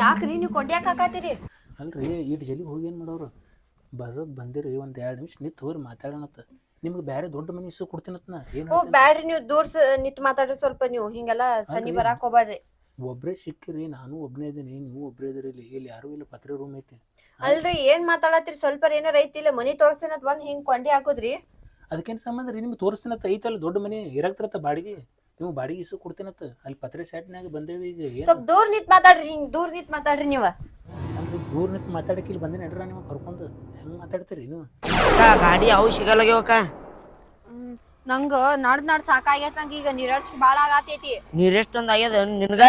ಯಾಕ್ರಿ ನೀವು ಕೊಂಡ್ಯಾಕ ಹಾಕಾತೀರಿ ಅಲ್ರಿ ಇಟ್ಟು ಜಲ್ದಿ ಹೋಗಿ ಏನು ಮಾಡೋರು? ಬರೋದು ಬಂದಿರಿ ಒಂದು ಎರಡು ನಿಮಿಷ ನಿಂತು ಹೋರಿ ಮಾತಾಡೋಣತ್ತ ನಿಮ್ಗೆ ಬೇರೆ ದೊಡ್ಡ ಮನೆ ಇಸು ಕೊಡ್ತೀನತ್ತ ನಾ ಓ ಬ್ಯಾಡ್ರಿ ನೀವು ದೂರ ನಿತ್ ಮಾತಾಡ್ರಿ ಸ್ವಲ್ಪ ನೀವು. ಹಿಂಗೆಲ್ಲ ಸನಿ ಬರಾಕ್ ಒಬ್ರೇ ಸಿಕ್ಕಿರಿ ನಾನು ಒಬ್ಬನೇ ಇದೀನಿ ನೀವು ಒಬ್ರೇ ಇದೀರಿ ಇಲ್ಲಿ ಇಲ್ಲಿ ಯಾರೂ ಇಲ್ಲ ಪತ್ರೆ ರೂಮ್ ಐತಿ. ಅಲ್ರಿ ಏನ್ ಮಾತಾಡತ್ತೀರಿ? ಸ್ವಲ್ಪ ಏನಾರ ಐತಿ ಇಲ್ಲ ಮನಿ ತೋರಿಸ್ತೀನತ್ ಬಂದ್ ಹಿಂಗ್ ಕೊಂಡಿ ಹಾಕುದ್ರಿ. ಅದಕ್ಕೇನು ಸಂಬಂಧ ರೀ? ನಿಮ್ಗೆ ತೋರಿಸ್ತೀನತ್ತ ಐತಲ್ಲ ದೊಡ್ಡ ಮನೆ ಇರಾಕ್ತಿರತ್ತ ಬಾಡಿಗೆ? ನೀವು ಬಾಡಿಗೆ ಇಸು ಕೊಡ್ತೀನತ್ತ ಅಲ್ಲಿ ಪತ್ರೆ ಸೆಟ್ನಾಗ ಬಂದೇವಿ ಈಗ ಏನು? ಸ್ವಲ್ಪ ದೂರ ನಿಂತ್ ಮಾತಾಡ್ರಿ ಹಿಂಗ್ ದೂರ ನಿಂತ್ ಮಾತಾಡ್ರಿ ನೀವ. ಅಂದ್ರೆ ದೂರ ನಿಂತು ಮಾತಾಡಕ್ಕೆ ಇಲ್ಲಿ ಬಂದೇನೆ ನಡ್ರ ನೀವು ಕರ್ಕೊಂಡು? ಹೆಂಗೆ ಮಾತಾಡ್ತೀರಿ ನೀವು? ಅಕ್ಕ ಗಾಡಿ ಅವು ಸಿಗಲ್ಲಾಗ್ಯವಕ್ಕ ನಂಗ ನಡ್ ನಡ್ ಸಾಕಾಗೈತ್ ನಂಗ ಈಗ ನೀರಡ್ಸಿ ಬಾಳ ಆಗತೈತಿ. ನೀರೆಸ್ಟ್ ಒಂದ್ ಆಗ್ಯದ ನಿನಗ?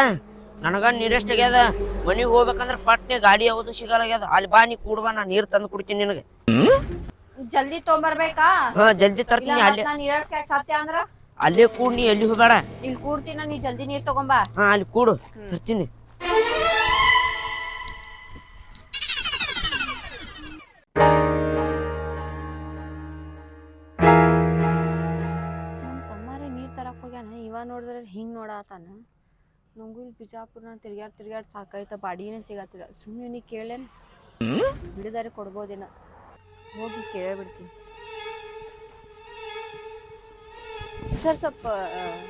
ನನಗ ನೀರೆಷ್ಟು ಆಗ್ಯದ? ಮನಿಗೆ ಹೋಗ್ಬೇಕಂದ್ರ ಪಟ್ನೆ ಗಾಡಿ ಯಾವುದು ಸಿಗಲ್ಲಾಗ್ಯದ ಅಲ್ಲಿ ಬಾ ನೀ ಕೂಡ್ಬಾ ನಾನು ನಾ ನೀರ್ ತಂದು ಕುಡ್ತೀನಿ ನಿನಗೆ. ಜಲ್ದಿ ತೊಗೊಂಬರ್ಬೇಕಾ? ಹಾ ಜಲ್ದಿ ಇಲ್ಲ ತರ್ತೀನಿ ಅಲ್ಲಿ ನಾನು ನೀರಡ್ಸ್ಯಾಕ ಸತ್ಯ ಅಂದ್ರ? ಅಲ್ಲೇ ಕೂಡ್ ನೀ ಎಲ್ಲಿ ಹೋಗ್ಬೇಡ? ಇಲ್ಲಿ ಕೂಡ್ತೀನ ನೀ ಜಲ್ದಿ ನೀರ್ ತಗೊಂಬಾ. ಹಾ ಅಲ್ಲಿ ಕೂಡು. ತರ್ತೀನಿ. ನಮ್ಮ ತಮ್ಮಾರಿ ನೀರ್ ತರಕ್ ಹೋಗ್ಯಾನ. ಇವ ನೋಡಿದ್ರೆ ಹಿಂಗ್ ನೋಡಾತಾನ. ನಂಗೂ ಇಲ್ಲಿ ಬಿಜಾಪುರ್ನ ತಿರ್ಗ್ಯಾಡ್ ತಿರ್ಗ್ಯಾಡ್ ಸಾಕಾಯ್ತ. ಬಾಡಿನ ಸಿಗತ್ತಿಲ್ಲ. ಸುಮ್ಮನೆ ನೀ ಕೇಳೇನ್ ಬಿಡುದಾರೆ ಕೊಡ್ಬೋದೇನ. ಹೋಗಿ ಕೇಳಿಬಿಡ್ತೀನಿ. ಸರ್ ಸ್ವಲ್ಪ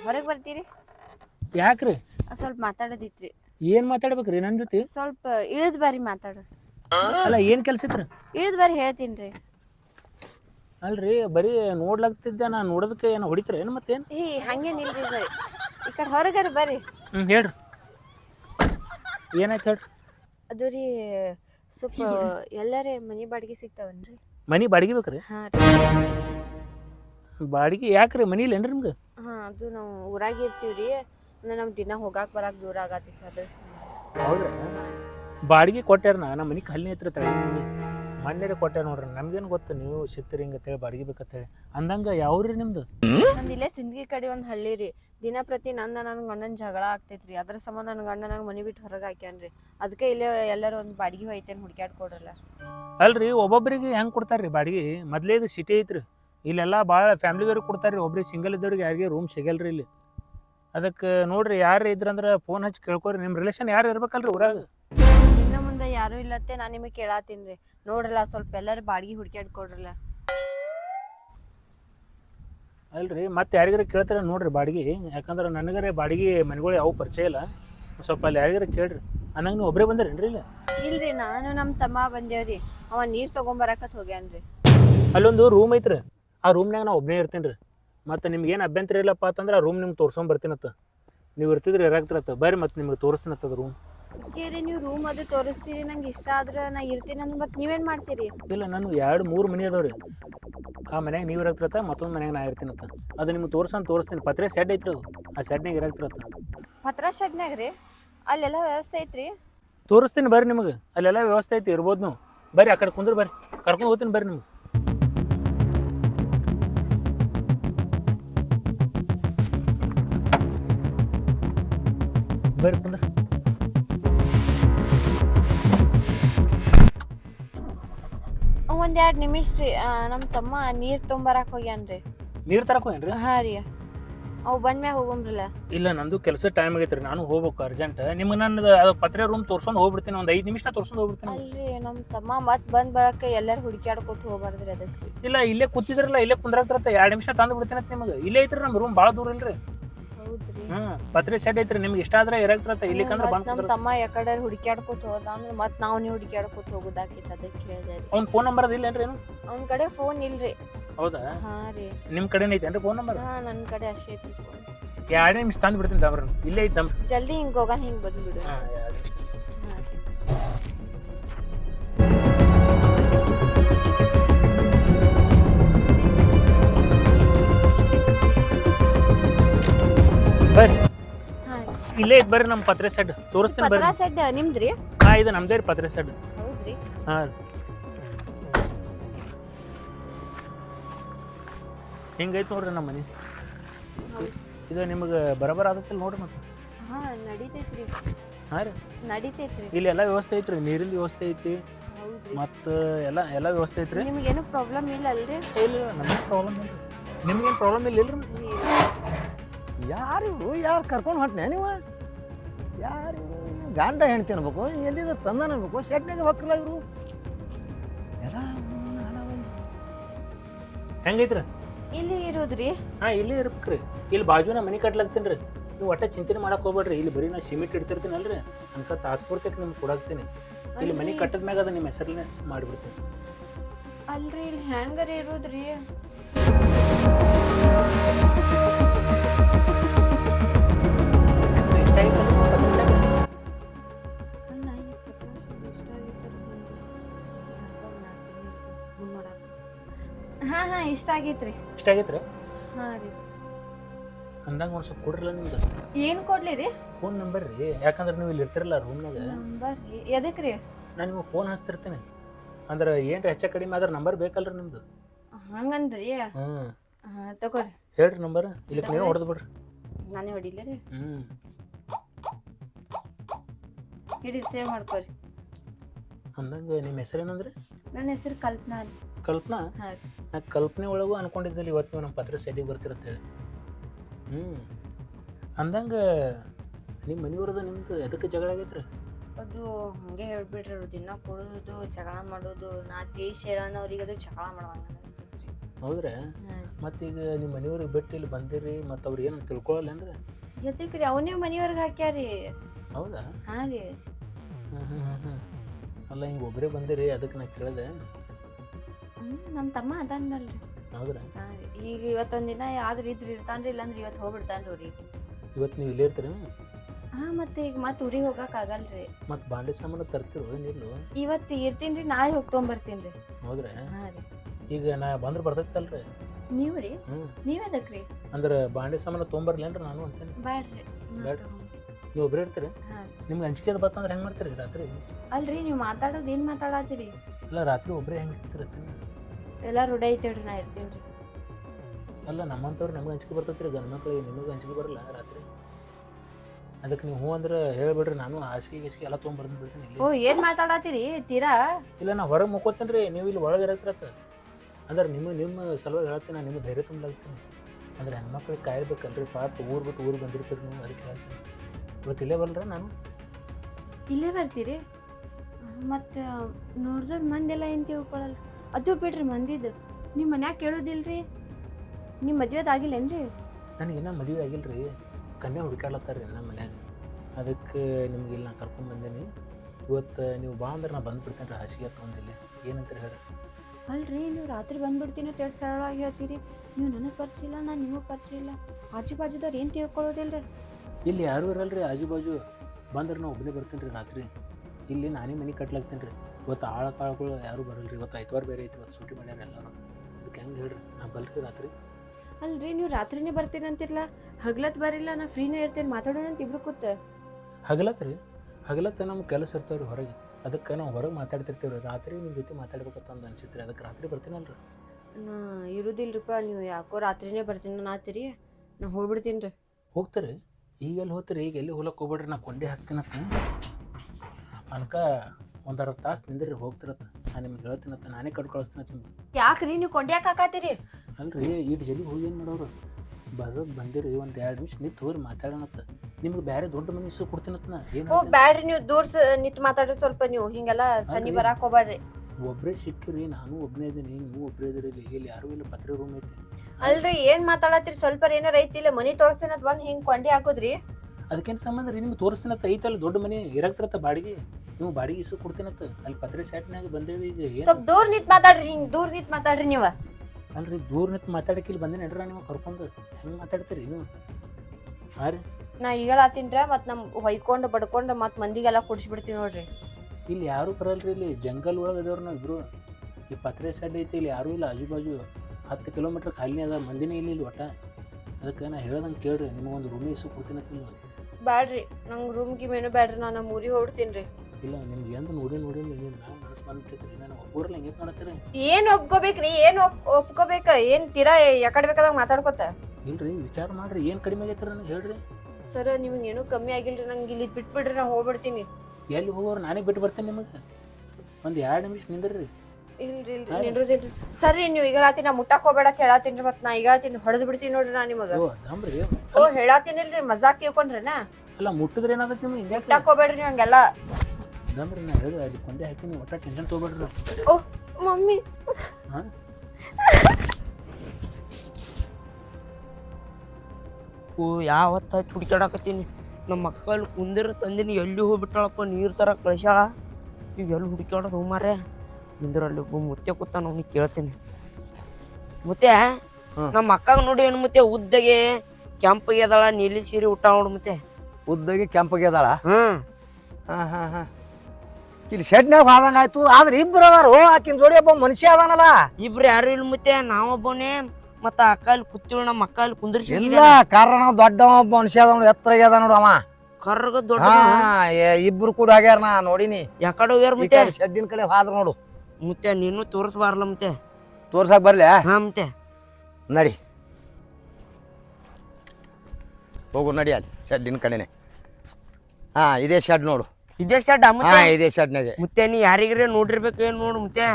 ಹೊರಗೆ ಬರ್ತೀರಿ? ಯಾಕ್ರಿ? ಸ್ವಲ್ಪ ಮಾತಾಡೋದಿತ್ರಿ. ಏನ್ ಮಾತಾಡ್ಬೇಕ್ರಿ ನನ್ನ ಜೊತೆ? ಸ್ವಲ್ಪ ಇಳಿದ್ ಬಾರಿ ಮಾತಾಡು. ಅಲ್ಲ ಏನ್ ಕೆಲ್ಸ ಇತ್ರಿ? ಇಳಿದ್ ಬಾರಿ ಹೇಳ್ತೀನಿ ರೀ. ಅಲ್ರಿ ಬರೀ ನೋಡ್ಲಾಗ್ತಿದ್ದೆ ನಾ ನೋಡೋದಕ್ಕೆ ಏನು ಹೊಡಿತೀರ ಏನು ಮತ್ತೇನು? ಏ ಹಂಗೇನಿಲ್ರಿ ಸರಿ. ಈ ಕಡೆ ಹೊರಗಾರ ಬರ್ರಿ. ಹ್ಞೂ ಹೇಳ್ರಿ. ಏನಾಯ್ತು ಹೇಳ್ರಿ? ಅದು ರೀ ಸ್ವಲ್ಪ ಎಲ್ಲರೇ ಮನಿ ಬಾಡಿಗೆ ಸಿಗ್ತಾವನ್ರಿ? ಮನೆ ಬಾಡಿಗೆ ಬೇಕ್ರಿ? ಹಾಂ ರೀ. ಬಾಡಿಗೆ ಯಾಕ್ರಿ ಮನಿ ಇಲ್ಲೇನ್ರಿ ನಿಮ್ಗೆ ಹಾಂ ಅದು ನಾವು ಊರಾಗ ಇರ್ತೀವಿ ರೀ. ಅಂದ್ರೆ ನಮ್ಗೆ ದಿನ ಹೋಗಾಕ ಬರಾಕ ದೂರ ಆಗತ್ತೈತಿ ಅದ. ಹೌದ್ರಿ? ಬಾಡಿಗೆ ಕೊಟ್ಟಾರ ನಮ್ಮ ಮನೆ ಕಲ್ಲಿನ ಹತ್ರ ತಳಿ ಮನೆ ಮೊನ್ನೆ ಕೊಟ್ಟಾರ ನೋಡ್ರಿ ನಮ್ಗೇನು ಗೊತ್ತು ನೀವು ಸಿಗ್ತೀರಿ ಹಿಂಗತ್ತೇಳಿ ಬಾಡಿಗೆ ಬೇಕಂತೇಳಿ. ಅಂದಂಗೆ ಯಾವ್ರಿ ನಿಮ್ದು? ನಂದು ಇಲ್ಲೇ ಸಿಂದಗಿ ಕಡೆ ಒಂದು ಹಳ್ಳಿ ರೀ. ದಿನ ಪ್ರತಿ ನಂದ ನನ್ನ ಗಂಡನ ಜಗಳ ಆಗ್ತೈತ್ರಿ. ಅದ್ರ ಸಂಬಂಧ ನನ್ನ ಗಂಡ ನಂಗೆ ಮನಿ ಬಿಟ್ಟು ಹೊರಗೆ ಹಾಕ್ಯಾನ್ರಿ. ಅದಕ್ಕೆ ಇಲ್ಲೇ ಎಲ್ಲರೂ ಒಂದು ಬಾಡಿಗೆ ಹೋಯ್ತೇನೆ ಹುಡ್ಕ್ಯಾಡ್ ಕೊಡ್ರಲ್ಲ. ಅಲ್ರಿ ಒಬ್ಬೊಬ್ಬರಿಗೆ ಹೆಂಗೆ ಕೊಡ್ತಾರ್ರಿ ಬಾಡಿಗೆ? ಮೊದ್ಲೇ ಇದು ಸಿಟಿ ಐತ್ರಿ. ಇಲ್ಲೆಲ್ಲ ಭಾಳ ಫ್ಯಾಮ್ಲಿದವ್ರಿಗೆ ಕೊಡ್ತಾರ್ರಿ. ಒಬ್ರಿಗೆ ಸಿಂಗಲ್ ಇದ್ದವ್ರಿಗೆ ಯಾರಿಗೆ ರೂಮ್ ಸಿಗಲ್ರಿ ಇಲ್ಲಿ. ಅದಕ್ಕೆ ನೋಡ್ರಿ ಯಾರು ಇದ್ರಂದ್ರೆ ಫೋನ್ ಹಚ್ಚಿ ಕೇಳ್ಕೊರಿ. ನಿಮ್ಮ ರಿಲೇಷನ್ ಯಾರು ಇರ್ಬೇಕಲ್ರಿ ಊರಾಗ? ಇನ್ನು ಮುಂದೆ ಯಾರೂ ಇಲ್ಲತ್ತೆ ನಾನು ನಿಮಗೆ ಕೇಳಾತೀನಿ ರೀ ನೋಡ್ರಲ್ಲ ಸ್ವಲ್ಪ ಎಲ್ಲರೂ ಬಾಡಿಗೆ ಹುಡ್ಕ್ಯಾಡ್ ಕೊಡ್ರಲ್ಲ. ಅಲ್ರಿ ಮತ್ತೆ ಯಾರಿಗಾರ ಕೇಳ್ತಾರ ನೋಡ್ರಿ ಬಾಡಿಗೆ. ಯಾಕಂದ್ರೆ ನನಗರೆ ಬಾಡಿಗೆ ಮನೆಗಳು ಯಾವ ಪರಿಚಯ ಇಲ್ಲ. ಸ್ವಲ್ಪ ಅಲ್ಲಿ ಯಾರಿಗಾರ ಕೇಳ್ರಿ. ಅನ್ನಂಗೆ ನೀವು ಒಬ್ಬರೇ ಬಂದಿರೇನ್ರಿ ಇಲ್ಲ? ಇಲ್ರಿ ನಾನು ನಮ್ಮ ತಮ್ಮ ಬಂದೇವ್ರಿ. ಅವ ನೀರ್ ತಗೊಂಬರಕತ್ ಹೋಗ್ಯಾನ್ರಿ. ಅಲ್ಲೊಂದು ರೂಮ್ ಐತ್ರಿ. ಆ ರೂಮ್ನಾಗ ನಾ ಒಬ್ಬನೇ ಇರ್ತೀನಿ ರೀ ಮತ್ತು ನಿಮ್ಗೆ ಏನು ಅಭ್ಯಂತರ ಇಲ್ಲಪ್ಪ ಅಂತಂದ್ರೆ ಆ ರೂಮ್ ನಿಮ್ಗೆ ತೋರ್ಸ್ಕೊಂಡ್ ಬರ್ತೀನತ್ತ ನೀವು ಇರ್ತಿದ್ರಿ ಇರಾಕ್ತಿರತ್ತ ಬರ್ರಿ ಮತ್ತೆ ನಿಮ್ಗೆ ತೋರಿಸ್ತೀನತ್ತದ ರೂಮ್ ಕೇಳಿ ನೀವು ರೂಮ್ ಅದು ತೋರಿಸ್ತೀರಿ ನಂಗೆ ಇಷ್ಟ ಆದ್ರೆ ನಾ ಇರ್ತೀನಿ ಅಂದ್ರೆ ಮತ್ತೆ ನೀವೇನ್ ಮಾಡ್ತೀರಿ? ಇಲ್ಲ ನನ್ಗೆ ಎರಡು ಮೂರು ಮನೆ ಅದಾವ ರೀ. ಆ ಮನ್ಯಾಗ ನೀವು ಇರಕ್ತಿರತ್ತ ಮತ್ತೊಂದು ಮನ್ಯಾಗ ನಾ ಅಂತ ಅದು ನಿಮ್ಗೆ ತೋರ್ಸಂತ ತೋರಿಸ್ತೀನಿ. ಪತ್ರೆ ಸೆಡ್ ಐತ್ರಿ ಅದು. ಆ ಸೆಡ್ನಾಗ ಇರಕ್ತಿರತ್ತ. ಪತ್ರ ಶೆಡ್ನಾಗ ರೀ? ಅಲ್ಲೆಲ್ಲ ವ್ಯವಸ್ಥೆ ಐತ್ರಿ? ತೋರಿಸ್ತೀನಿ ಬರ್ರಿ ನಿಮಗೆ. ಅಲ್ಲೆಲ್ಲ ವ್ಯವಸ್ಥೆ ಐತಿ ಇರ್ಬೋದು ನೀವು. ಬರ್ರಿ ಆ ಕಡೆ ಕುಂದ್ರ ಬರ್ರಿ. ಕರ್ಕೊಂಡು ಹೋಗ್ತೀನಿ ಬರ್ರಿ ನಿಮ್ಗೆ. ಬರ್ರಿ ಕುಂದ್ರ. ಒಂದ್ ಎರಡ್ ನಿಮಿಷ ರೀ ನಮ್ಮ ತಮ್ಮ ನೀರ್ ತುಂಬರಾಕ್ ಹೋಗ್ಯಾನ್ರಿ. ನೀರ್ ತರಕ್ ಹೋಗ್ಯಾನ್ರಿ? ಹಾ ರೀ. ಅವು ಬಂದ್ಮ್ಯಾಗ ಹೋಗಂಬ್ರಲ್ಲ ಇಲ್ಲ ನಂದು ಕೆಲಸ ಟೈಮ್ ಆಗೈತ್ರಿ ನಾನು ಹೋಗ್ಬೇಕು ಅರ್ಜೆಂಟ್ ನಿಮ್ಗೆ ನಾನು ಅದು ಪತ್ರೆ ರೂಮ್ ತೋರ್ಸೊಂಡ್ ಹೋಗ್ಬಿಡ್ತೀನಿ ಒಂದು ಐದು ನಿಮಿಷ ತೋರ್ಸೊಂಡ್ ಹೋಗ್ಬಿಡ್ತೀನಿ ಅಲ್ರಿ ನಮ್ಮ ತಮ್ಮ ಮತ್ ಬಂದ್ ಬರಕ್ಕೆ ಎಲ್ಲಾರು ಹುಡುಕ್ಯಾಡ್ಕೊತ ಹೋಗ್ಬಾರ್ದ್ರಿ ಅದಕ್ಕೆ. ಇಲ್ಲ ಇಲ್ಲೇ ಕೂತಿದ್ರಲ್ಲ ಇಲ್ಲೇ ಕುಂದ್ರಾಕ್ತಿರತ್ತ ಎರಡು ನಿಮಿಷ ತಂದು ಬಿಡ್ತೀನಿ ನಿಮಗೆ. ಇಲ್ಲೇ ಐತ್ರಿ ನಮ್ಮ ರೂಮ್ ಭಾಳ ದೂರ ಇಲ್ರಿ. ಹೌದ್ರಿ. ಪತ್ರೆ ಸೆಡ್ ಐತ್ರಿ ನಿಮ್ಗೆ ಇಷ್ಟ ಆದ್ರೆ ಇರಾಕ್ತಿರತ್ತ ಇಲ್ಲಿ ಕಂದ್ರೆ ಮತ್ ಬಂದ್ ನಮ್ ಕುಂದ್ರ ತಮ್ಮ ಯಾಕಡೆ ಹುಡುಕ್ಯಾಡ್ಕೊತ ಹೋದ ಅಂದ್ರೆ ಮತ್ ನಾವು ನೀವು ಹುಡುಕ್ಯಾಡ್ಕೊತ ಹೋಗುದಾಕಿತ್ತು ಅದಕ್ಕೆ ಹೇಳ್ದೆ ರೀ ಅವ್ನ ಫೋನ್ ನಂಬರ್ ಇಲ್ಲೇನ್ರಿ ಏನು ಅವ್ನ ಕಡೆ ಫೋನ್ ಇಲ್ರಿ. ಹೌದಾ? ಹಾ ರೀ. ನಿಮ್ಮ ಕಡೆನೇ ಐತೇನ್ರಿ ಫೋನ್ ನಂಬರ್ ಹಾ ನನ್ ಕಡೆ ಅಷ್ಟೇ ಐತ್ರಿ ಫೋನ್ ಎರಡು ನಿಮಿಷ ತಂದು ಬಿಡ್ತೀನಿ ತಮ್ರ ಇಲ್ಲೇ ಇದ್ದಮ್ ಜಲ್ದಿ ಹಿಂಗ್ ಹೋಗನ್ ಹಿಂಗ್ ಬಂದ್ಬಿಡು. ಹಾಂ ಎರಡು ನಿಮಿಷ. ಹಾ ರೀ. ಬರ್ರಿ ಹಾ. ರೀ ಇಲ್ಲೇ ಇದ್ ಬರ್ರಿ ನಮ್ಮ ಪತ್ರೆ ಸೆಡ್ ತೋರಿಸ್ತೀನಿ ಪತ್ರ ಬರ್ರಿ. ಸೆಡ್ ನಿಮ್ದ್ರಿ? ಹಾಂ ಇದು ನಮ್ದೇ ರೀ ಪತ್ರೆ ಸೆಡ್ ಹೌದ್ರಿ. ಹಾ. ಹಿಂಗೈತೆ ನೋಡ್ರಿ ನಮ್ಮ ಮನೆ? ಇದು ನಿಮಗೆ ಬರಬರ ಆಗತ್ತಿಲ್ಲ ನೋಡ್ರಿ ಮತ್ತೆ. ಹಾ ನಡಿತೈತ್ರಿ. ಹಾಂ ರೀ. ನಡಿತೈತ್ರಿ. ಇಲ್ಲಿ ಎಲ್ಲ ವ್ಯವಸ್ಥೆ ಐತ್ರಿ ನೀರಿನ ವ್ಯವಸ್ಥೆ ಐತಿ. ಹೌದ್ರಿ. ಮತ್ತು ಎಲ್ಲ ಎಲ್ಲ ವ್ಯವಸ್ಥೆ ಐತ್ರಿ. ನಿಮ್ಗೇನು ಪ್ರಾಬ್ಲಮ್ ಇಲ್ಲ ಅಲ್ರಿ ಇಲ್ಲ ನಮಗೆ ಪ್ರಾಬ್ಲಮ್ ಇಲ್ಲ ನಿಮ್ಗೇನು ಪ್ರಾಬ್ಲಮ್ ಇಲ್ಲ. ಇಲ್ರಿ ಯಾರು ಇವರು ಯಾರು ಕರ್ಕೊಂಡು ಹೊಂಟ್ನೆ ನೀವು? ಯಾರು? ಗಂಡ ಹೆಣ್ತಿ ಅನ್ಬೇಕು ಎಲ್ಲಿಂದ ತಂದ ಅನ್ಬೇಕು ಶೆಟ್ನಾಗ ಹೊಕ್ಕಲ್ಲ ಇವರು. ಎಲ್ಲ ಹೆಂಗೈತ್ರಿ? ಇಲ್ಲಿ ಇರೋದ್ರಿ. ಹಾಂ ಇಲ್ಲಿ ಇರ್ಬೇಕ್ರಿ. ಇಲ್ಲಿ ಬಾಜುನ ಮನೆ ಕಟ್ಲಾಗ್ತೀನಿ ರೀ ನೀವು ಒಟ್ಟ ಚಿಂತನೆ ಮಾಡಕ್ ಹೋಗ್ಬೇಡ್ರಿ. ಇಲ್ಲಿ ಬರೀ ನಾ ಸಿಮೆಂಟ್ ಇಡ್ತಿರ್ತೀನಲ್ರಿ. ಅನ್ಕ ತಾತ್ಪೂರ್ತಕ್ಕೆ ನಿಮ್ಗೆ ಕೊಡಾಕ್ತೀನಿ. ಇಲ್ಲಿ ಮನೆ ಕಟ್ಟದ ಮ್ಯಾಗ ಅದ ನಿಮ್ಮ ಹೆಸರಲ್ಲೇ ಮಾಡಿಬಿಡ್ತೀನಿ. ಅಲ್ರಿ ಇಲ್ಲಿ ಹೆಂಗಾರ ಇರೋದ್ರಿ? ಇಷ್ಟ ಆಗಿದ್ದಾರೆ ಹಾಂ ಹಾಂ ಇಷ್ಟ ಆಗೈತ್ರಿ. ಇಷ್ಟ ಆಗೈತ್ರಿ? ಹಾಂ ರೀ. ಅಂದಂಗೆ ಒಂದು ಸ್ವಲ್ಪ ಕೊಡ್ರಲ್ಲ ನಿಮ್ದು? ಏನು ಕೊಡ್ಲಿ ರೀ? ಫೋನ್ ನಂಬರ್ ರೀ. ಯಾಕಂದ್ರೆ ನೀವು ಇಲ್ಲಿ ಇರ್ತಿರಲ್ಲ ರೂಮ್ನಾಗ ನಂಬರ್ ರೀ. ಎದಕ್ಕೆ ರೀ? ನಾನು ನಿಮಗೆ ಫೋನ್ ಹಚ್ತಿರ್ತೀನಿ. ಅಂದ್ರೆ ಏನು ಹೆಚ್ಚು ಕಡಿಮೆ ಆದ್ರೆ ನಂಬರ್ ಬೇಕಲ್ರಿ ನಿಮ್ದು? ಹಂಗಂದ್ರಿ? ಹ್ಞೂ ಹಾಂ ತಗೋರಿ. ಹೇಳ್ರಿ ನಂಬರ್. ಇಲ್ಲಿ ನೀವು ಹೊಡೆದು ಬಿಡ್ರಿ. ನಾನೇ ಹೊಡಿಲ್ಲ ರೀ. ಹ್ಞೂ ಹಿಡೀರಿ ಸೇವ್ ಮಾಡ್ಕೊರಿ. ಅಂದಂಗೆ ನಿಮ್ಮ ಹೆಸರೇನಂದ್ರಿ ನನ್ನ ಹೆಸರು ಕಲ್ಪನಾ ಕಲ್ಪನಾ? ಹಾಂ ರೀ. ನಾ ಕಲ್ಪನೆ ಒಳಗೂ ಅನ್ಕೊಂಡಿದ್ದಲ್ಲಿ ಇವತ್ತು ನೀವು ನಮ್ಮ ಪತ್ರ ಸೈಡಿಗೆ ಬರ್ತಿರತ್ತೇಳಿ ಹ್ಞೂ ಅಂದಂಗೆ ನಿಮ್ಮ ಮನೆಯವ್ರದ್ದು ನಿಮ್ದು ಎದಕ್ಕೆ ಜಗಳ ಆಗೈತ್ರಿ? ಅದು ಹಂಗೆ ಹೇಳ್ಬಿಟ್ರು ಅವ್ರು ದಿನ ಕೊಡೋದು ಜಗಳ ಮಾಡೋದು ನಾ ದೇಶ ಹೇಳೋಣ ಅವ್ರಿಗೆ ಅದು ಜಗಳ ಮಾಡುವಂಗ ಅನಿಸ್ತೈತ್ರಿ. ಹೌದ್ರಾ? ಹಾಂ ಮತ್ತು ಈಗ ನಿಮ್ಮ ಮನೆಯವ್ರಿಗೆ ಬಿಟ್ಟು ಇಲ್ಲಿ ಬಂದಿರಿ ಮತ್ತು ಅವ್ರು ಏನು ಅಂದ್ರೆ ಎದಕ್ಕೆ ರೀ? ಅವನೇ ಮನೆಯವ್ರಿಗೆ ಹಾಕ್ಯಾರಿ. ಹೌದಾ? ಹಾಂ ರೀ. ಹ್ಞೂ ಹ್ಞೂ ಹ್ಞೂ ಹ್ಞೂ ಅಲ್ಲ ಹಿಂಗೆ ಒಬ್ಬರೇ ಬಂದಿರಿ ಅದಕ್ಕೆ ನಾ ಕೇಳಿದೆ. ನಮ್ಮ ತಮ್ಮ ಅದಾನಲ್ರಿ ಹೌದ್ರಾ? ಹಾಂ ರೀ ಈಗ ಇವತ್ತೊಂದು ದಿನ ಆದ್ರೆ ಇದ್ರೆ ಇರ್ತಾನ್ರಿ ಇಲ್ಲಾಂದ್ರೆ ಇವತ್ತು ಹೋಗ್ಬಿಡ್ತಾನ್ರಿ ಅವ್ರಿಗೆ ಇವತ್ತು ನೀವು ಇಲ್ಲೇ ಇರ್ತೀರಿ ಹಾಂ ಮತ್ತೆ ಈಗ ಮತ್ತೆ ಊರಿಗೆ ಹೋಗಕ್ಕೆ ರೀ ಮತ್ತು ಬಾಂಡೆ ಸಾಮಾನು ತರ್ತಿರೋ ಏನಿಲ್ಲ ಇವತ್ತು ಇರ್ತೀನಿ ರೀ ನಾಳೆ ಹೋಗ್ತೊಂಬರ್ತೀನಿ ರೀ ಹೌದ್ರಾ? ಹಾಂ ರೀ. ಈಗ ನಾ ಬಂದ್ರೆ ಬರ್ತೈತಲ್ರಿ. ನೀವು ರೀ ಹ್ಞೂ ನೀವು ಎದಕ್ಕೆ ರೀ ಅಂದ್ರೆ ಬಾಂಡೆ ಸಾಮಾನು ತೊಗೊಂಬರ್ಲೇನ್ರಿ ನಾನು ಅಂತೇನೆ. ಬ್ಯಾಡ್ರಿ. ಬ್ಯಾಡ. ನೀವು ಒಬ್ಬರೇ ಇರ್ತೀರಿ? ನಿಮ್ಗೆ ಅಂಜಿಕೆ ಬತ್ತಂದ್ರೆ ಹೆಂಗೆ ಮಾಡ್ತೀರಿ ರಾತ್ರಿ? ಅಲ್ರಿ ನೀವು ಮಾತಾಡೋದು ಏನು ಮಾತಾಡತ್ತೀರಿ? ಇಲ್ಲ ರಾತ್ರಿ ಒಬ್ಬರೇ ಹೆಂಗೆ ಇರ್ತಿರತ್ತೆ ಎಲ್ಲ ರೂಢ ಐತೇಳ್ರಿ ನಾ ಇರ್ತೀನಿ ರೀ. ಅಲ್ಲ ನಮ್ಮಂಥವ್ರು ನಮ್ಗೆ ಅಂಜಿಕೆ ಬರ್ತೈತ್ರಿ ಗಂಡು ಮಕ್ಳಿಗೆ ನಿಮಗೆ ಅಂಜಿಕೆ ಬರಲ್ಲ ರಾತ್ರಿ. ಅದಕ್ಕೆ ನೀವು ಹ್ಞೂ ಅಂದ್ರೆ ಹೇಳ್ಬಿಡ್ರಿ ನಾನು ಹಾಸಿಗೆ ಗಿಸಿಗೆ ಎಲ್ಲ ತೊಗೊಂಬರ್ದು ಬಿಡ್ತೀನಿ ಇಲ್ಲಿ. ಓ ಏನು ಮಾತಾಡತ್ತೀರಿ ತೀರಾ? ಇಲ್ಲ ನಾ ಹೊರಗೆ ಮುಕ್ಕೋತೀನಿ ರೀ ನೀವು ಇಲ್ಲಿ ಒಳಗೆ ಇರತ್ತಿರತ್ತ ಅಂದ್ರೆ ನಿಮ್ಮ ನಿಮ್ಮ ಸಲುವಾಗಿ ಹೇಳ್ತೀನಿ ನಾನು ನಿಮ್ಮ ಧೈರ್ಯ ತುಂಬಲಾಗ್ತೀನಿ. ಅಂದ್ರೆ ಹೆಣ್ಮಕ್ಳಿಗೆ ಕಾಯ್ಬೇಕಲ್ರಿ ಪಾಪ ಊರ್ ಬಿಟ್ಟು ಊರು ಬಂದಿರ್ತೀರಿ ನೀವು ಅದಕ್ಕೆ ಹೇಳ್ತೀನಿ. ಇವತ್ತು ಇಲ್ಲೇ ಬರಲ್ರ ನಾನು? ಇಲ್ಲೇ ಬರ್ತೀರಿ? ಮತ್ತು ನೋಡಿದ್ರೆ ಮಂದೆಲ್ಲ ಏನು ತಿಳ್ಕೊಳ್ಳಲ್ಲ ಅದು ಬಿಡ್ರಿ ಮಂದಿದು. ನಿಮ್ಮ ಮನ್ಯಾಗ ಕೇಳೋದಿಲ್ರಿ? ನಿಮ್ಮ ಮದ್ವೆದು ಆಗಿಲ್ಲೇನ್ರಿ? ನನಗೇನ ಮದುವೆ ಆಗಿಲ್ಲ ರೀ ಕನ್ಯಾ ಹುಡುಕಾಡ್ಲತ್ತಾರ ರೀ ನಮ್ಮ ಮನ್ಯಾಗ. ಅದಕ್ಕೆ ನಿಮ್ಗೆ ಇಲ್ಲಿ ನಾನು ಕರ್ಕೊಂಡ್ಬಂದೀನಿ ಇವತ್ತು ನೀವು ಬಾ ಅಂದ್ರೆ ನಾ ಬಂದ್ಬಿಡ್ತೇನೆ ರೀ ಹಾಸಿಗೆ ತೊಗೊಂಡಿಲ್ಲಿ ಏನಂತೀರಿ ಹೇಳಿ ಅಲ್ರಿ ನೀವು ರಾತ್ರಿ ಬಂದ್ಬಿಡ್ತೀನಿ ಅಂತ ಹೇಳಿ ಸರಳವಾಗಿ ಹೇಳ್ತೀರಿ. ನೀವು ನನಗೆ ಪರಿಚಯ ಇಲ್ಲ ನಾನು ನಿಮಗೆ ಪರಿಚಯ ಇಲ್ಲ. ಆಜು ಬಾಜುದವ್ರು ಏನು ತಿಳ್ಕೊಳ್ಳೋದಿಲ್ರಿ ಇಲ್ಲಿ ಯಾರೂ ಇರಲ್ರಿ ರೀ ಆಜು ಬಾಜು ಬಂದ್ರೆ ನಾ ಒಬ್ಬನೇ ಬರ್ತೀನಿ ರೀ ರಾತ್ರಿ. ಇಲ್ಲಿ ನಾನೇ ಮನೆ ಕಟ್ಲಾಗ್ತೀನಿ ರೀ ಇವತ್ತು ಆಳ ಕಾಳುಗಳು ಯಾರೂ ಬರಲ್ರಿ. ರೀ ಇವತ್ತು ಐತವಾರ ಬೇರೆ ಐತಿ ಇವತ್ತು ಸೂಟಿ ಮಾಡ್ಯಾರ ಎಲ್ಲರೂ ಅದಕ್ಕೆ ಹೆಂಗೆ ಹೇಳ್ರಿ ನಾ ಬಲ್ರಿ ರಾತ್ರಿ. ಅಲ್ರಿ ನೀವು ರಾತ್ರಿನೇ ಬರ್ತೀನಿ ಅಂತಿರ್ಲ? ಹಗ್ಲತ್ ಬರಿಲ್ಲ ನಾ ಫ್ರೀನೇ ಇರ್ತೀನಿ ಮಾತಾಡೋಣ ಅಂತ ಇಬ್ರು ಕೂತ. ಹಗಲತ್ ರೀ ಹಗಲತ್ ನಮ್ಗೆ ಕೆಲಸ ಇರ್ತಾವ್ರಿ ರೀ ಹೊರಗೆ. ಅದಕ್ಕೆ ನಾವು ಹೊರಗೆ ಮಾತಾಡ್ತಿರ್ತೀವಿ ರೀ ರಾತ್ರಿ ನಿಮ್ಮ ಜೊತೆ ಮಾತಾಡ್ಬೇಕಂತ ಅಂತ ಅನ್ಸಿತ್ತು ರೀ ಅದಕ್ಕೆ ರಾತ್ರಿ ಬರ್ತೀನಲ್ರಿ. ನಾ ಇರುದಿಲ್ರಿಪ್ಪ ನೀವು ಯಾಕೋ ರಾತ್ರಿನೇ ಬರ್ತೀನಿ ನಾತಿರಿ ನಾ ಹೋಗ್ಬಿಡ್ತೀನಿ ರೀ ಹೋಗ್ತಾರೆ? ಈಗ ಎಲ್ಲಿ ಹೋಗ್ತೀರಿ ಈಗ ಎಲ್ಲಿ ಹೊಲಕ್ಕೆ ಹೋಗ್ಬೇಡ್ರಿ ನಾ ಕೊಂಡೆ ಹಾಕ್ತೀನತ್ತ ಅನ್ಕ ಒಂದು ಅರ್ಧ ತಾಸು ನಿಂದ್ರಿ ಹೋಗ್ತಿರತ್ತ ನಾನು ನಿಮ್ಗೆ ಹೇಳ್ತೀನತ್ತ ನಾನೇ ಕಟ್ ಕಳಿಸ್ತೀನತ್ತ ನಿಮ್ಗೆ. ಯಾಕ್ರಿ ನೀವು ಕೊಂಡೆ ಹಾಕಾತೀರಿ? ಅಲ್ರಿ ಈಟ್ ಜಲ್ದಿ ಹೋಗಿ ಏನು ಮಾಡೋರು? ಬರೋದು ಬಂದಿರಿ ಒಂದು ಎರಡು ನಿಮಿಷ ನಿಂತು ಹೋಗಿ ಮಾತಾಡೋಣತ್ತ ನಿಮ್ಗೆ ಬೇರೆ ದೊಡ್ಡ ಮನಸ್ಸು ಕೊಡ್ತೀನತ್ತ ನಾ ಓ ಏನು ಬ್ಯಾಡ್ರಿ ನೀವು ದೂರ ನಿಂತು ಮಾತಾಡ್ರಿ ಸ್ವಲ್ಪ ನೀವು. ಹಿಂಗೆಲ್ಲ ಸನ್ನಿ. ಬರಾಕ್ ಹೋಗ್ಬೇಡ್ರಿ ಒಬ್ಬರೇ ಸಿಕ್ಕಿರಿ ನಾನು ಒಬ್ಬನೇ ಇದ್ದೀನಿ ನೀವು ಒಬ್ಬರೇ ಇದ್ದೀರಿ ಇಲ್ಲಿ ಇಲ್ಲಿ ಯಾರೂ ಇಲ್ಲ ಪತ್ರೆ ರೂಮ್ ಐತಿ. ಅಲ್ರಿ ಏನ್ ಮಾತಾಡತ್ತೀರಿ? ಸ್ವಲ್ಪ ಏನಾರ ಐತಿಲ್ಲ ಮನಿ ತೋರಿಸ್ತೀನಿ ಅಂತ ಬಂದ್ ಹಿಂಗ್ ಕೊಂಡಿ ಹಾಕುದ್ರಿ? ಅದಕ್ಕೇನು ಸಂಬಂಧ ರೀ? ನಿಮ್ಗೆ ತೋರಿಸ್ತೀನತ್ತ ಐತಲ್ಲ ದೊಡ್ಡ ಮನೆ ಇರಕ್ತಿರತ್ತ ಬಾಡಿಗೆ? ನೀವು ಬಾಡಿಗೆ ಇಸು ಕೊಡ್ತೀನತ್ತ ಅಲ್ಲಿ ಪತ್ರೆ ಸ್ಯಾಟ್ನಾಗ ಬಂದೇವಿ ಈಗ ಏನು? ಸ್ವಲ್ಪ ದೂರ ನಿಂತ್ ಮಾತಾಡ್ರಿ ಹಿಂಗ್ ದೂರ ನಿಂತ್ ಮಾತಾಡ್ರಿ ನೀವ. ಅಲ್ರಿ ದೂರ ನಿಂತು ಮಾತಾಡಕ್ಕೆ ಇಲ್ಲಿ ಬಂದೆ ನಡ್ರ ನಿಮ್ಗೆ ಕರ್ಕೊಂಡು? ಹೆಂಗೆ ಮಾತಾಡ್ತೀರಿ ನೀವು? ಹಾಂ ರೀ. ನಾ ಈಗಳಾತೀನ್ರ ಮತ್ ನಮ್ ಹೊಯ್ಕೊಂಡು ಬಡ್ಕೊಂಡು ಮತ್ ಮಂದಿಗೆಲ್ಲ ಕುಡಿಸ್ಬಿಡ್ತೀವಿ ನೋಡ್ರಿ. ಇಲ್ಲಿ ಯಾರು ಬರಲ್ರಿ ಇಲ್ಲಿ ಜಂಗಲ್ ಒಳಗೆ ಅದೇವ್ರು ನಾವು ಇಬ್ರು ಈ ಪತ್ರೆ ಸೈಡ್ ಐತಿ ಇಲ್ಲಿ ಯಾರು ಇಲ್ಲ ಆಜು ಬಾಜು. ಹತ್ತು ಕಿಲೋಮೀಟ್ರ್ ಖಾಲಿನೇ ಅದ ಮಂದಿನೇ ಇಲ್ಲ ಇಲ್ಲಿ ಒಟ್ಟ. ಅದಕ್ಕೆ ನಾ ಹೇಳ್ದಂಗೆ ಕೇಳ್ರಿ ಒಂದು ರೂಮಿ ಇಸು ಕೊಡ್ತೀನಿ ಅಂತ ನಿಮ್ಗೆ ಬ್ಯಾಡ್ರಿ ನಂಗೆ ರೂಮ್ ಗಿಮೇನು ಬ್ಯಾಡ್ರಿ ನಾನು ನಮ್ಮ ಊರಿಗೆ ಹೊಡ್ತೀನಿ ರೀ. ಇಲ್ಲ ನಿಮ್ಗೆ ಎಂದು ನೋಡಿ ನೋಡಿ ನೀವು ನಾವು ಮನಸ್ಸು ಬಂದ್ಬಿಟ್ಟಿದ್ರಿ ನಾನು ಒಬ್ಬರಲ್ಲಿ ಹೆಂಗೆ ಮಾಡ್ತೀರಿ ಏನು ಒಪ್ಕೋಬೇಕ್ರಿ ಏನು ಒಪ್ ಒಪ್ಕೋಬೇಕ ಏನು ತೀರಾ ಯಾಕಡೆ ಬೇಕಾದಾಗ ಮಾತಾಡ್ಕೋತ? ಇಲ್ರಿ ವಿಚಾರ ಮಾಡ್ರಿ ಏನು ಕಡಿಮೆ ಆಗೈತ್ರಿ ನನಗೆ ಹೇಳ್ರಿ. ಸರ್ ನಿಮ್ಗೆ ಏನೂ ಕಮ್ಮಿ ಆಗಿಲ್ರಿ ನಂಗೆ ಇಲ್ಲಿ ಬಿಟ್ಬಿಡ್ರಿ ನಾ ಹೋಗ್ಬಿಡ್ತೀನಿ. ಎಲ್ಲಿ ಹೋಗೋರು ನಾನೇ ಬಿಟ್ಟು ಬರ್ತೀನಿ ನಿಮಗೆ. ಒಂದು ಎರಡು ನಿಮಿಷ ನಿಂದ್ರಿ. ಇಲ್ರಿ ಇಲ್ರಿ. ನಿಂದ್ರದಿಲ್ರಿ ಸರಿ ನೀವು ಈಗ ಹೇಳತ್ತೀನಿ ನಾ ಮುಟ್ಟಕ್ ಹೋಗ್ಬೇಡ ಅಂತ ಹೇಳತ್ತೀನಿ ಮತ್ ನಾ ಈಗ ಹೇಳ್ತೀನಿ ಹೊಡೆದ್ ಬಿಡ್ತೀನಿ ನೋಡ್ರಿ ನಾ ನಿಮಗ. ಓ ದಮ್ರಿ ಓ ಹೇಳತ್ತೀನಿಲ್ರಿ ಮಜಾಕ್ ನಾ ಅಲ್ಲ ಮುಟ್ಟಿದ್ರೆ ಏನಾಗತ್ತೆ ನಿಮ್ಗೆ? ಹಿಂಗೆ ಮುಟ್ಟಕ್ ಹೋಗ್ಬೇಡ್ರಿ ನೀವು ಹಂಗೆಲ್ಲ. ದಮ್ರಿ ನಾ ಹೇಳಿದ್ರೆ ಅಲ್ಲಿ ಕೊಂದೆ ಹಾಕಿ ನೀವು ಒಟ್ಟ ಟೆನ್ಷನ್ ತೊಗೊಬೇಡ್ರಿ ಓ ಮಮ್ಮಿ. ಹಾಂ? ಓ ಯಾವತ್ತ ಹುಡುಕಾಡಕತ್ತೀನಿ ನಮ್ಮ ಮಕ್ಕಳು ಕುಂದಿರ ತಂದಿನಿ ಎಲ್ಲಿ ಹೋಗ್ಬಿಟ್ಟಾಳಪ್ಪ ನೀರು ತರ ಕಳಿಸ್ಯಾಳ? ಈಗ ಎಲ್ಲಿ ಹುಡುಕಾಡೋದು ಹೋಮಾರೆ ನಿಂದ್ರಲ್ಲಿ ಒಬ್ಬ ಮುತ್ತೆ ಕೂತಾನ ಅವ್ನಿಗೆ ಕೇಳ್ತೀನಿ. ಮುತ್ತೆ ನಮ್ಮ ಅಕ್ಕಾಗ ನೋಡಿ ಏನು ಮುತ್ತೆ ಉದ್ದಗೆ ಕೆಂಪಗೆ ಅದಾಳ ನೀಲಿ ಸೀರೆ ಊಟ ನೋಡು ಮುತ್ತೆ. ಉದ್ದಗೆ ಕೆಂಪಗೆ ಅದಾಳ? ಹ್ಮ್ ಹಾಂ ಹಾಂ ಹಾಂ. ಇಲ್ಲಿ ಶೆಡ್ನ್ಯಾಗ ಹೋದಂಗ ಆಯ್ತು ಆದ್ರೆ ಇಬ್ರು ಅದಾರು. ಆಕಿನ ಜೋಡಿ ಒಬ್ಬ ಮನುಷ್ಯ ಅದಾನಲ್ಲ. ಇಬ್ರು ಯಾರು ಇಲ್ಲ ಮುತ್ತೆ ನಾವೊಬ್ಬನೇ ಮತ್ತ ಅಕ್ಕ ಅಲ್ಲಿ ಕುತ್ತಿಳು ನಮ್ಮ ಅಕ್ಕ ಅಲ್ಲಿ ಕುಂದ್ರಿಸಿ ಇಲ್ಲ ಕಾರಣ ದೊಡ್ಡ ಒಬ್ಬ ಮನುಷ್ಯ ಅದ ಎತ್ತರಗೆ ಅದ ನೋಡು ಅವ. ಕರ್ಗ ದೊಡ್ಡ ಹಾ ಏ- ಇಬ್ರು ಕೂಡ ಆಗ್ಯಾರ ನಾ ನೋಡಿನಿ. ಯಾಕಡೆ ಹೋಗ್ಯಾರ ಮತ್ತೆ? ಶೆಡ್ಡಿನ ಕಡೆ ಹಾದ್ರ ನೋಡು. ಮುತ್ತೆ ನೀನು ತೋರಿಸ್ಬಾರ್ಲ ಮುತ್ತೆ. ತೋರ್ಸಕ್ ಬರ್ಲೆ? ಹಾ ಮುತ್ತೆ. ನಡಿ. ಹೋಗು ನಡಿ ಅಲ್ಲಿ ಶೆಡ್ಡಿನ ಕಡೆನೆ. ಹಾ ಇದೇ ಶೆಡ್ ನೋಡು. ಇದೇ ಶೆಡ್ ಹಾ ಇದೆ ಇದೇ ಶೆಡ್ನಾಗೆ ಮುತ್ತೆ ನೀ ಯಾರಿಗ್ರೆ ನೋಡಿರ್ಬೇಕು ಏನ್ ನೋಡು ಮುತ್ತೆ?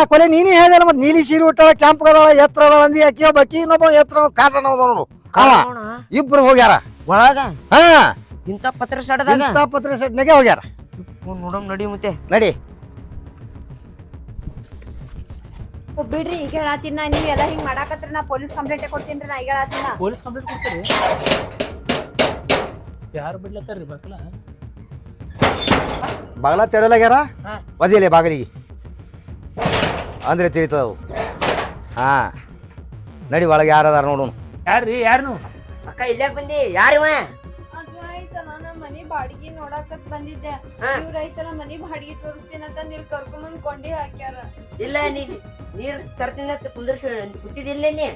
ಆ ಕೊಲೆ? ನೀನೇ ಹೇಳಿದಲ್ಲ ಮತ್ತೆ ನೀಲಿ ಸೀರೆ ಉಟ್ಟಾಳ ಕೆಂಪು ಅದಾಳ ಎತ್ತರ ಅದಾಳ ಅಂದಿ ಅಕ್ಕಿ ಒಬ್ಬ ಅಕ್ಕಿ ಇನ್ನೊಬ್ಬ ಎತ್ತರ ಕಾರಣ ನೋಡು. ಅವ ಇಬ್ಬರು ಇಬ್ರು ಹೋಗ್ಯಾರ. ಒಳಗ? ಹಾ. ಇಂಥ ಪತ್ರ ಸಡದಾಗ ಇಂಥ ಪತ್ರ ಶೆಡ್ನಾಗೆ ಹೋಗ್ಯಾರ. ನೋಡಮ್ ನಡಿ ಮತ್ತೆ. ನಡಿ. ಬಿಡ್ರಿ ಈಗ ಹೇಳತ್ತೀನಿ ನಾ ನೀವು ಎಲ್ಲ ಹಿಂಗೆ ಮಾಡಾಕತ್ರ ನಾ ಪೊಲೀಸ್ ಕಂಪ್ಲೇಂಟ್ ಕೊಡ್ತೀನಿ ನಾ ಈಗ ಹೇಳತ್ತೀನಿ ನಾ. ಪೊಲೀಸ್ ಕಂಪ್ಲೇಂಟ್ ಕೊಡ್ತೀರಿ? ಯಾರು ಬಿಡ್ಲತ್ತಾರ್ರಿ ಬಾಕಲ ಬಾಗಲ ತೆರಲಾಗ್ಯಾರ ಹಾ. ಬಾಗಲಿಗೆ ಬಾಗಿಲಿಗೆ. ಅಂದ್ರೆ ತಿಳಿತದವು. ಹಾ. ನಡಿ ಒಳಗೆ ಯಾರದಾರ ನೋಡೋಣ. ಯಾರ್ರಿ ಯಾರು ಅಕ್ಕ ಇಲ್ಲೇ ಬಂದಿ? ಯಾರಿವ ಬಾಡಿಗೆ ನೋಡಾಕತ್ ಬಂದಿದ್ದೆ. ಹಾ. ಇವ್ರ ಐತಲ್ಲ ಮನಿ ಬಾಡಿಗೆ ತೋರಿಸ್ತೀನಿ ಅಂತ ಇಲ್ಲಿ ಕರ್ಕೊಂಡ್ ಕೊಂಡಿ ಹಾಕ್ಯಾರ. ಇಲ್ಲ ನೀ ನೀರ್ ತರ್ತೀನಿ ಅಂತ ಕುಂದರ್ಸ ಕೂತಿದಿಲ್ಲ ನೀ?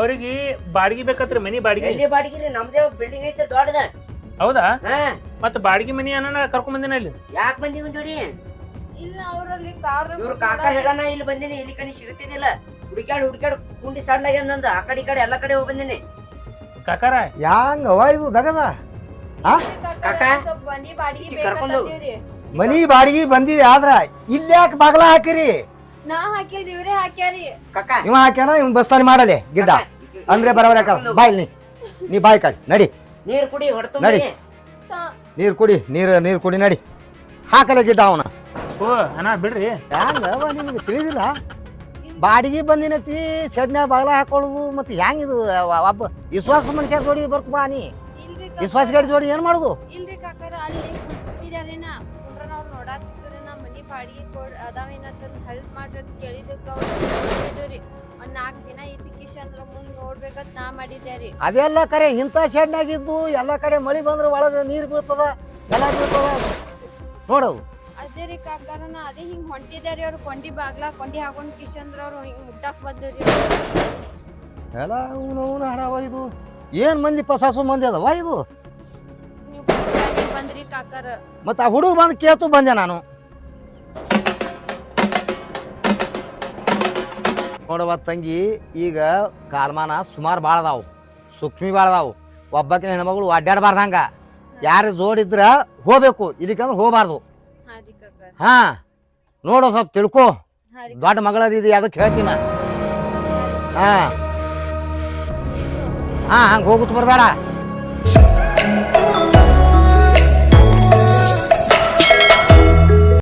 ಅವ್ರಿಗೆ ಬಾಡಿಗೆ ಬೇಕತ್ರಿ ಮನಿ ಬಾಡಿಗೆ. ಎಲ್ಲಿ ಬಾಡಿಗೆ ನಮ್ದೇ ಬಿಲ್ಡಿಂಗ್ ಐತೆ ದೊಡ್ಡದ. ಹೌದಾ? ಹಾ. ಮತ್ತೆ ಬಾಡಿಗೆ ಮನಿ ಅನ್ನ ಕರ್ಕೊಂಡ್ ಬಂದಿನ ಇಲ್ಲಿ? ಯಾಕೆ ಬಂದಿವಿ ಜೋಡಿ? ಇಲ್ಲ ಅವ್ರಲ್ಲಿ ಕಾರ್ ಇವ್ರ ಕಾಕ ಹೇಳಣ ಇಲ್ಲಿ ಬಂದಿನಿ ಇಲ್ಲಿ ಕನಿ ಸಿಗುತ್ತಿದ್ದಿಲ್ಲ. ಹುಡುಕ್ಯಾಡ್ ಹುಡುಕ್ಯಾಡ್ ಕುಂಡಿ ಸಣ್ಣಗೆ ಅಂದಂದ ಆ ಕಡೆ ಈ ಕಡೆ ಎಲ್ಲ ಕಡೆ ಹೋಗಿ ಬಂದಿನಿ. ಕಾಕಾರ ಯಾಂಗ್ ಅವ ಇದು ದಗದ? ಕಾಕ? ಸ್ವಲ್ಪ ಮನಿ ಬಾಡಿಗೆ ಬಂದಿ ಕರ್ಕೊಂಡ್ ಹೋಗು. ಬೇಕಂತೀವ್ರಿ ಮನಿ ಬಾಡಿಗೆ ಬಂದಿದೆ ಆದ್ರ ಯಾಕೆ ಬಾಗಲ ಹಾಕಿರಿ? ನಾ ಹಾಕಿಲ್ರಿ ಇವ್ರೇ ಹಾಕ್ಯಾರಿ. ಕಾಕ. ಇವ ಹಾಕ್ಯಾನ ಇವ್ ಬಸ್ತಾನಿ ಮಾಡಲೆ ಗಿಡ್ಡ. ಅಂದ್ರೆ ಬರವರ ಬಾಯ್ ನೀ ನೀ ಬಾಯ್ ಕಾಡಿ ನಡಿ. ನೀರ್ ಕುಡಿ ಹೊಡ್ತು ನಡಿ. ನೀರು ಕುಡಿ ನೀರು ನೀರು ಕುಡಿ ನಡಿ. ಹಾಕಲ್ಲ ಗಿಡ್ಡ ಅವನ. ಓ ಅಣ್ಣ ಬಿಡ್ರಿ. ನಿಮ್ಗೆ ನಿಮಗೆ ತಿಳಿದಿಲ್ಲ? ಬಾಡಿಗೆ ಬಂದಿನತಿ ಸಡ್ನ ಬಾಗಲ ಹಾಕೊಳ್ಳುದು ಮತ್ತೆ ಹ್ಯಾಂಗಿದು ಅವ- ಒಬ್ಬ ವಿಶ್ವಾಸ ಮನುಷ್ಯ ಜೋಡಿ ಬರ್ತು ಬಾ ನೀ. ವಿಶ್ವಾಸ ಗಾಡಿ ಜೋಡಿ ಏನ್ ಮಾಡುದು? ಇಲ್ರಿ ಕಾಕರ ಅಲ್ಲಿ ಕುಂತಿದಾರೇನ ಅವ್ರು ನೋಡಾತಿದ್ರಿ ನಾ ಮನಿ ಬಾಡಿಗೆ ಕೊಡ್ ಅದಾವೇನಂತ ಹೆಲ್ಪ್ ಮಾಡ್ರಿ ಕೇಳಿದಕ್ಕೆ ಅವ್ರು ರೀ ಒಂದ್ ನಾಲ್ಕು ದಿನ ಇದ್ದಕ್ಕಿಶ ಅಂದ್ರ ಮುಂದ್ ನೋಡ್ಬೇಕಂತ ನಾ ಮಾಡಿದ್ದೆ ರೀ ಅದೆಲ್ಲ ಕರೆ ಇಂಥ ಶೆಡ್ನ್ಯಾಗ ಇದ್ದು ಎಲ್ಲ ಕಡೆ ಮಳಿ ಬಂದ್ರೆ ಒಳಗೆ ನೀರು ಬೀಳ್ತದ ಎಲ್ಲ ಬೀಳ್ತದ. ನೋಡವು ಅದೇ ರೀ ಕಾಕರ ನಾ ಅದೇ ಹಿಂಗ್ ಹೊಂಟಿದ್ದಾರೆ ರೀ ಅವ್ರು ಕೊಂಡಿ ಬಾಗ್ಲ ಕೊಂಡಿ ಹಾಕೊಂಡ್ ಕಿಶಂದ್ರ ಅವ್ರು ಹಿಂಗ್ ಮುಟ್ಟಕ್ ಬಂದ್ರಿ. ಎಲ್ಲ ಅವನು ಅವನು ಹಣವ ಇದು. ಏನು ಮಂದಿ ಪಸಾಸು ಮಂದಿ ಅದವ ಇದು? ನೀವು ಬಂದ್ರಿ ಕಾಕರ. ಮತ್ತು ಆ ಹುಡುಗ ಬಂದು ಕೇತು ಬಂದೆ ನಾನು. ನೋಡವ ತಂಗಿ ಈಗ ಕಾಲ್ಮಾನ ಸುಮಾರು ಭಾಳ ಅದಾವು. ಸೂಕ್ಷ್ಮಿ ಭಾಳ ಅದಾವು. ಒಬ್ಬಕಿನ ಹೆಣ್ಮಗಳು ಅಡ್ಡಾಡಬಾರ್ದಂಗ ಯಾರು ಜೋಡಿದ್ರ ಹೋಗ್ಬೇಕು ಇದಕ್ಕಂದ್ರೆ ಹೋಗ್ಬಾರ್ದು. ಹಾ ನೋಡು ಸ್ವಲ್ಪ ತಿಳ್ಕೊ. ದೊಡ್ಡ ಮಗಳದಿದೆ ಅದಕ್ಕೆ ಹೇಳ್ತೀನಿ. ಹಾ? ಹಾ ಹಂಗೆ ಹೋಗುತ್ತ ಬರಬೇಡ.